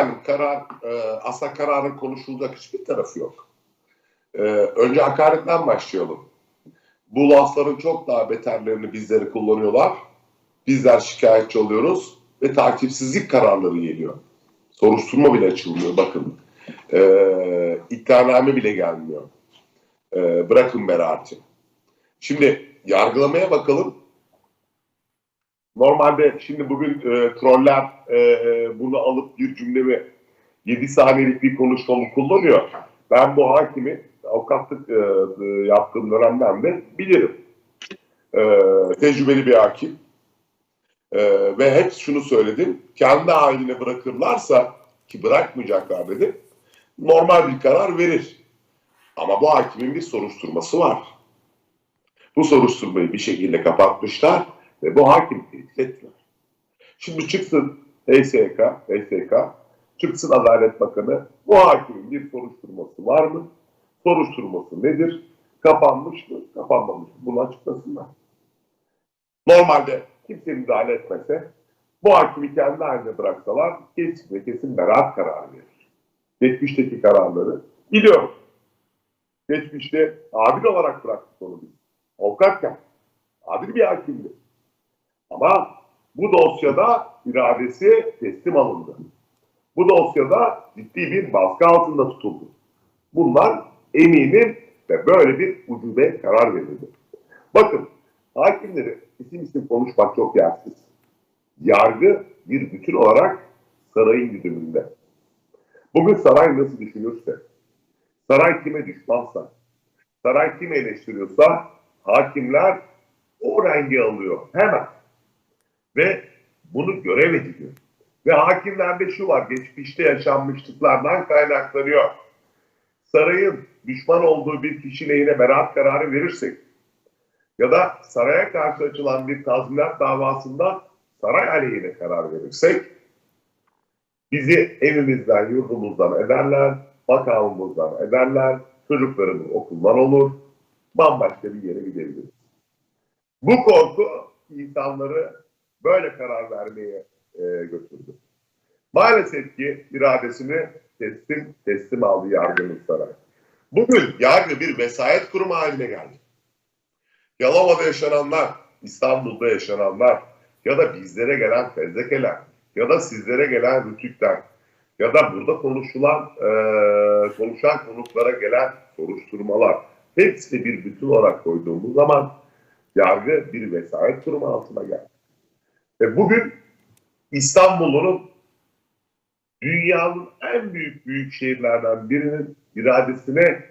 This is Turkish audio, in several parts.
Efendim karar, e, aslında kararın konuşulacak hiçbir tarafı yok. E, önce hakaretten başlayalım. Bu lafların çok daha beterlerini bizleri kullanıyorlar. Bizler şikayetçi oluyoruz ve takipsizlik kararları geliyor. Soruşturma bile açılmıyor bakın. E, iddianame bile gelmiyor. E, bırakın beraati. Şimdi yargılamaya bakalım. Normalde şimdi bugün e, troller e, bunu alıp bir cümlemi 7 saniyelik bir konuşmamı kullanıyor. Ben bu hakimi avukatlık e, e, yaptığım dönemden de bilirim. E, tecrübeli bir hakim. E, ve hep şunu söyledim. Kendi haline bırakırlarsa ki bırakmayacaklar dedim. Normal bir karar verir. Ama bu hakimin bir soruşturması var. Bu soruşturmayı bir şekilde kapatmışlar ve bu hakim tehdit ettiler. Şimdi çıksın HSK, HSK, çıksın Adalet Bakanı, bu hakimin bir soruşturması var mı? Soruşturması nedir? Kapanmış mı? Kapanmamış mı? Bunu açıklasınlar. Normalde kimse müdahale etmese, bu hakimi kendi haline bıraksalar kesin ve kesin beraat kararı verir. Geçmişteki kararları biliyorum. Geçmişte adil olarak bıraktık onu biz. Avukatken adil bir hakimdi. Ama bu dosyada iradesi teslim alındı. Bu dosyada ciddi bir baskı altında tutuldu. Bunlar eminim ve böyle bir ucube karar verildi. Bakın hakimleri isim isim konuşmak çok yersiz. Yargı bir bütün olarak sarayın güdümünde. Bugün saray nasıl düşünürse, saray kime düşmansa, saray kimi eleştiriyorsa hakimler o rengi alıyor hemen. Ve bunu görev ediliyor. Ve hakimlerde şu var, geçmişte yaşanmışlıklardan kaynaklanıyor. Sarayın düşman olduğu bir kişi lehine beraat kararı verirsek ya da saraya karşı açılan bir tazminat davasında saray aleyhine karar verirsek bizi evimizden, yurdumuzdan ederler, makamımızdan ederler, çocuklarımız okuldan olur, bambaşka bir yere gidebiliriz. Bu korku insanları böyle karar vermeye e, götürdü. Maalesef ki iradesini teslim teslim aldı yargının sarayı. Bugün yargı bir vesayet kurumu haline geldi. Yalova'da yaşananlar, İstanbul'da yaşananlar ya da bizlere gelen fezlekeler ya da sizlere gelen rütükler ya da burada konuşulan e, konuşan konuklara gelen soruşturmalar hepsini bir bütün olarak koyduğumuz zaman yargı bir vesayet kurumu altına geldi. Bugün İstanbul'un dünyanın en büyük büyük şehirlerden birinin iradesine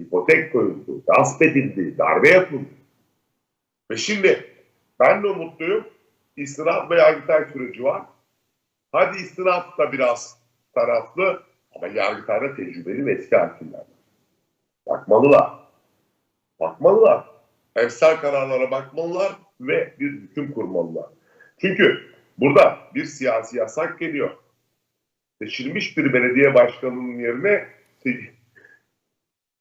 ipotek koyuldu, gasp edildi, darbe yapıldı. Ve şimdi ben de umutluyum. İstinaf ve Yargıtay süreci var. Hadi istinaf da biraz taraflı ama Yargıtay'da tecrübeli ve eski hakimler. Bakmalılar. Bakmalılar. Emsal kararlara bakmalılar ve bir hüküm kurmalılar. Çünkü burada bir siyasi yasak geliyor. Seçilmiş bir belediye başkanının yerine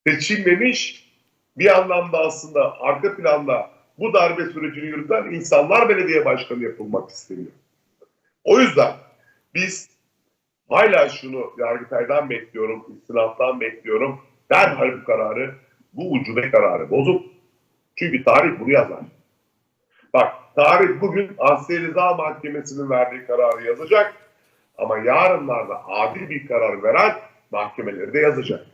seçilmemiş bir anlamda aslında arka planda bu darbe sürecini yürüten insanlar belediye başkanı yapılmak isteniyor. O yüzden biz hala şunu Yargıtay'dan bekliyorum, istinaftan bekliyorum. Derhal bu kararı, bu ucube kararı bozup çünkü tarih bunu yazar. Bak tarih bugün Asya Rıza Mahkemesi'nin verdiği kararı yazacak ama yarınlarda adil bir karar veren mahkemeleri de yazacak.